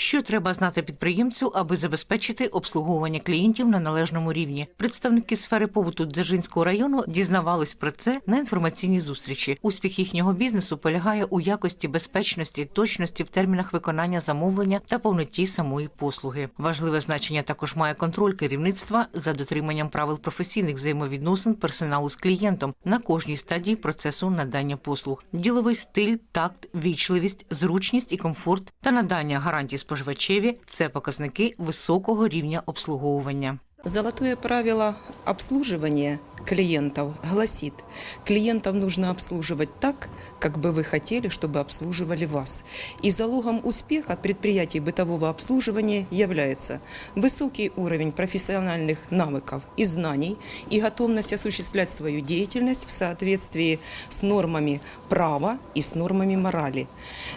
Що треба знати підприємцю, аби забезпечити обслуговування клієнтів на належному рівні? Представники сфери побуту Дзержинського району дізнавались про це на інформаційній зустрічі. Успіх їхнього бізнесу полягає у якості безпечності, точності в термінах виконання замовлення та повноті самої послуги. Важливе значення також має контроль керівництва за дотриманням правил професійних взаємовідносин персоналу з клієнтом на кожній стадії процесу надання послуг. Діловий стиль, такт, вічливість, зручність і комфорт та надання гарантій споживачеві це показники високого рівня обслуговування. Золотое правило обслуживания клиентов гласит, клиентов нужно обслуживать так, как бы вы хотели, чтобы обслуживали вас. И залогом успеха предприятий бытового обслуживания является высокий уровень профессиональных навыков и знаний и готовность осуществлять свою деятельность в соответствии с нормами права и с нормами морали.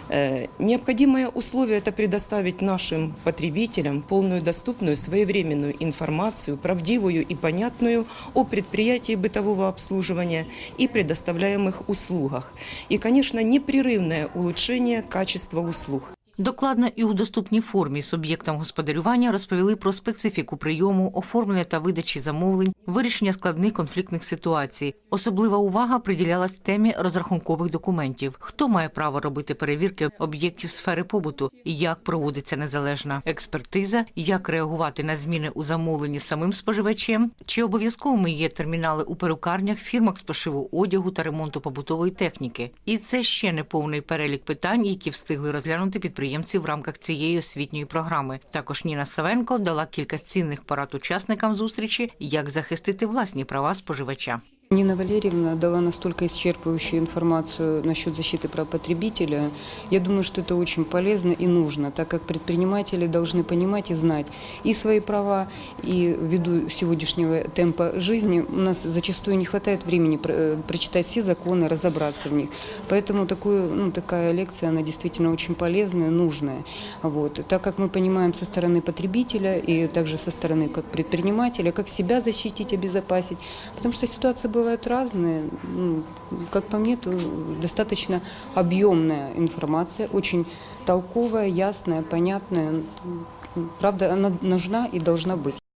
Э, Необходимое условие – это предоставить нашим потребителям полную доступную своевременную информацию, правдивую и понятную о предприятии бытового обслуживания и предоставляемых услугах. И, конечно, непрерывное улучшение качества услуг. Докладно і у доступній формі суб'єктам господарювання розповіли про специфіку прийому, оформлення та видачі замовлень, вирішення складних конфліктних ситуацій. Особлива увага приділялась темі розрахункових документів. Хто має право робити перевірки об'єктів сфери побуту, і як проводиться незалежна експертиза, як реагувати на зміни у замовленні самим споживачем, чи обов'язковими є термінали у перукарнях, фірмах з пошиву одягу та ремонту побутової техніки. І це ще не повний перелік питань, які встигли розглянути підприємці в рамках цієї освітньої програми. Також Ніна Савенко дала кілька цінних порад учасникам зустрічі, як захистити власні права споживача. Нина Валерьевна дала настолько исчерпывающую информацию насчет защиты прав потребителя. Я думаю, что это очень полезно и нужно, так как предприниматели должны понимать и знать и свои права, и ввиду сегодняшнего темпа жизни у нас зачастую не хватает времени э, прочитать все законы, разобраться в них. Поэтому такую, ну, такая лекция, она действительно очень полезная, нужная. Вот. Так как мы понимаем со стороны потребителя и также со стороны как предпринимателя, как себя защитить, обезопасить, потому что ситуации бывают разные. Ну, Как по мне, то достаточно объемная информация, очень толковая, ясная, понятная. Правда, она нужна и должна быть.